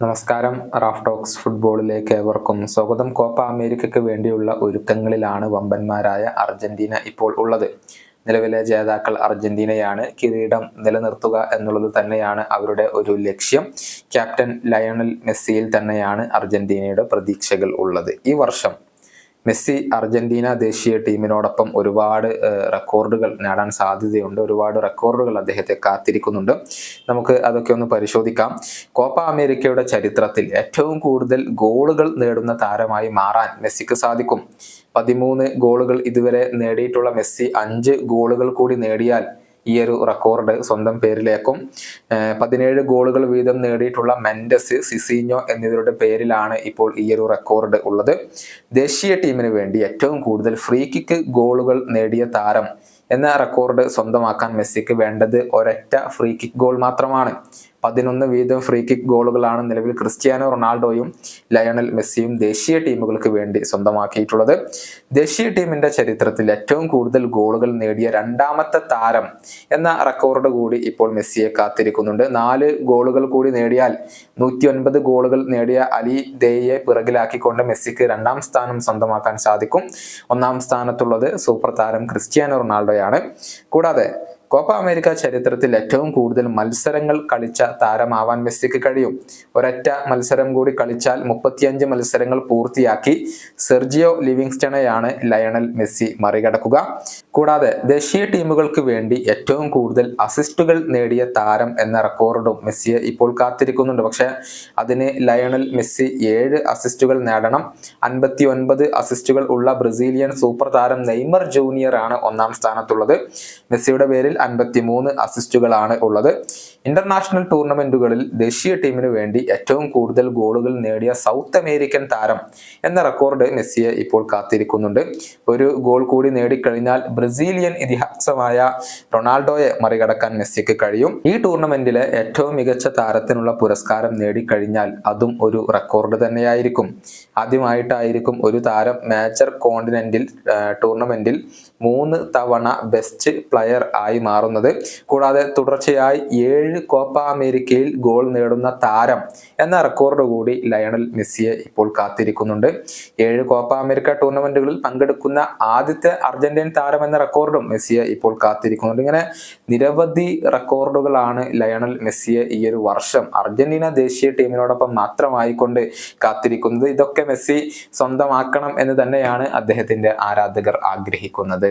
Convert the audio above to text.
നമസ്കാരം. Raf talks ഫുട്ബോളിലേക്ക് ഏവർക്കും സ്വാഗതം. കോപ്പ അമേരിക്കയ്ക്ക് വേണ്ടിയുള്ള ഒരുക്കങ്ങളിലാണ് വമ്പന്മാരായ അർജന്റീന ഇപ്പോൾ ഉള്ളത്. നിലവിലെ ജേതാക്കൾ അർജന്റീനയാണ്. കിരീടം നിലനിർത്തുക എന്നുള്ളത് തന്നെയാണ് അവരുടെ ഒരു ലക്ഷ്യം. ക്യാപ്റ്റൻ ലയണൽ മെസ്സിയിൽ തന്നെയാണ് അർജന്റീനയുടെ പ്രതീക്ഷകൾ ഉള്ളത്. ഈ വർഷം മെസ്സി അർജന്റീന ദേശീയ ടീമിനോടൊപ്പം ഒരുപാട് റെക്കോർഡുകൾ നേടാൻ സാധ്യതയുണ്ട്. ഒരുപാട് റെക്കോർഡുകൾ അദ്ദേഹത്തെ കാത്തിരിക്കുന്നുണ്ട്. നമുക്ക് അതൊക്കെ ഒന്ന് പരിശോധിക്കാം. കോപ്പ അമേരിക്കയുടെ ചരിത്രത്തിൽ ഏറ്റവും കൂടുതൽ ഗോളുകൾ നേടുന്ന താരമായി മാറാൻ മെസ്സിക്ക് സാധിക്കും. പതിമൂന്ന് ഗോളുകൾ ഇതുവരെ നേടിയിട്ടുള്ള മെസ്സി അഞ്ച് ഗോളുകൾ കൂടി നേടിയാൽ ഈ ഒരു റെക്കോർഡ് സ്വന്തം പേരിലേക്കും പതിനേഴ് ഗോളുകൾ വീതം നേടിയിട്ടുള്ള മെൻഡസ് സിസീഞ്ഞോ എന്നിവരുടെ പേരിലാണ് ഇപ്പോൾ ഈ ഒരു റെക്കോർഡ് ഉള്ളത്. ദേശീയ ടീമിന് വേണ്ടി ഏറ്റവും കൂടുതൽ ഫ്രീ കിക്ക് ഗോളുകൾ നേടിയ താരം എന്ന റെക്കോർഡ് സ്വന്തമാക്കാൻ മെസ്സിക്ക് വേണ്ടത് ഒരൊറ്റ ഫ്രീ കിക്ക് ഗോൾ മാത്രമാണ്. പതിനൊന്ന് വീതം ഫ്രീ കിക്ക് ഗോളുകളാണ് നിലവിൽ ക്രിസ്ത്യാനോ റൊണാൾഡോയും ലയണൽ മെസ്സിയും ദേശീയ ടീമുകൾക്ക് വേണ്ടി സ്വന്തമാക്കിയിട്ടുള്ളത്. ദേശീയ ടീമിന്റെ ചരിത്രത്തിൽ ഏറ്റവും കൂടുതൽ ഗോളുകൾ നേടിയ രണ്ടാമത്തെ താരം എന്ന റെക്കോർഡ് കൂടി ഇപ്പോൾ മെസ്സിയെ കാത്തിരിക്കുന്നുണ്ട്. നാല് ഗോളുകൾ കൂടി നേടിയാൽ നൂറ്റി ഒൻപത് ഗോളുകൾ നേടിയ അലി ദേയെ പിറകിലാക്കിക്കൊണ്ട് മെസ്സിക്ക് രണ്ടാം സ്ഥാനം സ്വന്തമാക്കാൻ സാധിക്കും. ഒന്നാം സ്ഥാനത്തുള്ളത് സൂപ്പർ താരം ക്രിസ്ത്യാനോ റൊണാൾഡോയാണ് കൂടാതെ കോപ്പ അമേരിക്ക ചരിത്രത്തിൽ ഏറ്റവും കൂടുതൽ മത്സരങ്ങൾ കളിച്ച താരമാവാൻ മെസ്സിക്ക് കഴിയും. ഒരൊറ്റ മത്സരം കൂടി കളിച്ചാൽ മുപ്പത്തിയഞ്ച് മത്സരങ്ങൾ പൂർത്തിയാക്കി സെർജിയോ ലിവിങ്സ്റ്റണെയാണ് ലയണൽ മെസ്സി മറികടക്കുക. കൂടാതെ ദേശീയ ടീമുകൾക്ക് വേണ്ടി ഏറ്റവും കൂടുതൽ അസിസ്റ്റുകൾ നേടിയ താരം എന്ന റെക്കോർഡും മെസ്സിയെ ഇപ്പോൾ കാത്തിരിക്കുന്നുണ്ട്. പക്ഷേ അതിന് ലയണൽ മെസ്സി ഏഴ് അസിസ്റ്റുകൾ നേടണം. അൻപത്തി ഒൻപത് അസിസ്റ്റുകൾ ഉള്ള ബ്രസീലിയൻ സൂപ്പർ താരം നെയ്മർ ജൂനിയർ ആണ് ഒന്നാം സ്ഥാനത്തുള്ളത്. മെസ്സിയുടെ പേരിൽ അൻപത്തി മൂന്ന് അസിസ്റ്റുകളാണ് ഉള്ളത്. ഇന്റർനാഷണൽ ടൂർണമെന്റുകളിൽ ദേശീയ ടീമിന് വേണ്ടി ഏറ്റവും കൂടുതൽ ഗോളുകൾ നേടിയ സൗത്ത് അമേരിക്കൻ താരം എന്ന റെക്കോർഡ് മെസ്സിയെ ഇപ്പോൾ കാത്തിരിക്കുന്നുണ്ട്. ഒരു ഗോൾ കൂടി നേടിക്കഴിഞ്ഞാൽ ബ്രസീലിയൻ ഇതിഹാസമായ റൊണാൾഡോയെ മറികടക്കാൻ മെസ്സിക്ക് കഴിയും. ഈ ടൂർണമെന്റിലെ ഏറ്റവും മികച്ച താരത്തിനുള്ള പുരസ്കാരം നേടിക്കഴിഞ്ഞാൽ അതും ഒരു റെക്കോർഡ് തന്നെയായിരിക്കും. ആദ്യമായിട്ടായിരിക്കും ഒരു താരം മേജർ കോണ്ടിനെന്റിൽ ടൂർണമെന്റിൽ മൂന്ന് തവണ ബെസ്റ്റ് പ്ലെയർ ആയി മാറുന്നത്. കൂടാതെ തുടർച്ചയായി ഏഴ് കോപ്പ അമേരിക്കയിൽ ഗോൾ നേടുന്ന താരം എന്ന റെക്കോർഡ് കൂടി ലയണൽ മെസ്സിയെ ഇപ്പോൾ കാത്തിരിക്കുന്നുണ്ട്. ഏഴ് കോപ്പ അമേരിക്ക ടൂർണമെന്റുകളിൽ പങ്കെടുക്കുന്ന ആദ്യത്തെ അർജന്റീൻ താരം എന്ന റെക്കോർഡും മെസ്സിയെ ഇപ്പോൾ കാത്തിരിക്കുന്നുണ്ട്. ഇങ്ങനെ നിരവധി റെക്കോർഡുകളാണ് ലയണൽ മെസ്സിയെ ഈ ഒരു വർഷം അർജന്റീന ദേശീയ ടീമിനോടൊപ്പം മാത്രമായിക്കൊണ്ട് കാത്തിരിക്കുന്നത്. ഇതൊക്കെ മെസ്സി സ്വന്തമാക്കണം എന്ന് തന്നെയാണ് അദ്ദേഹത്തിന്റെ ആരാധകർ ആഗ്രഹിക്കുന്നത്.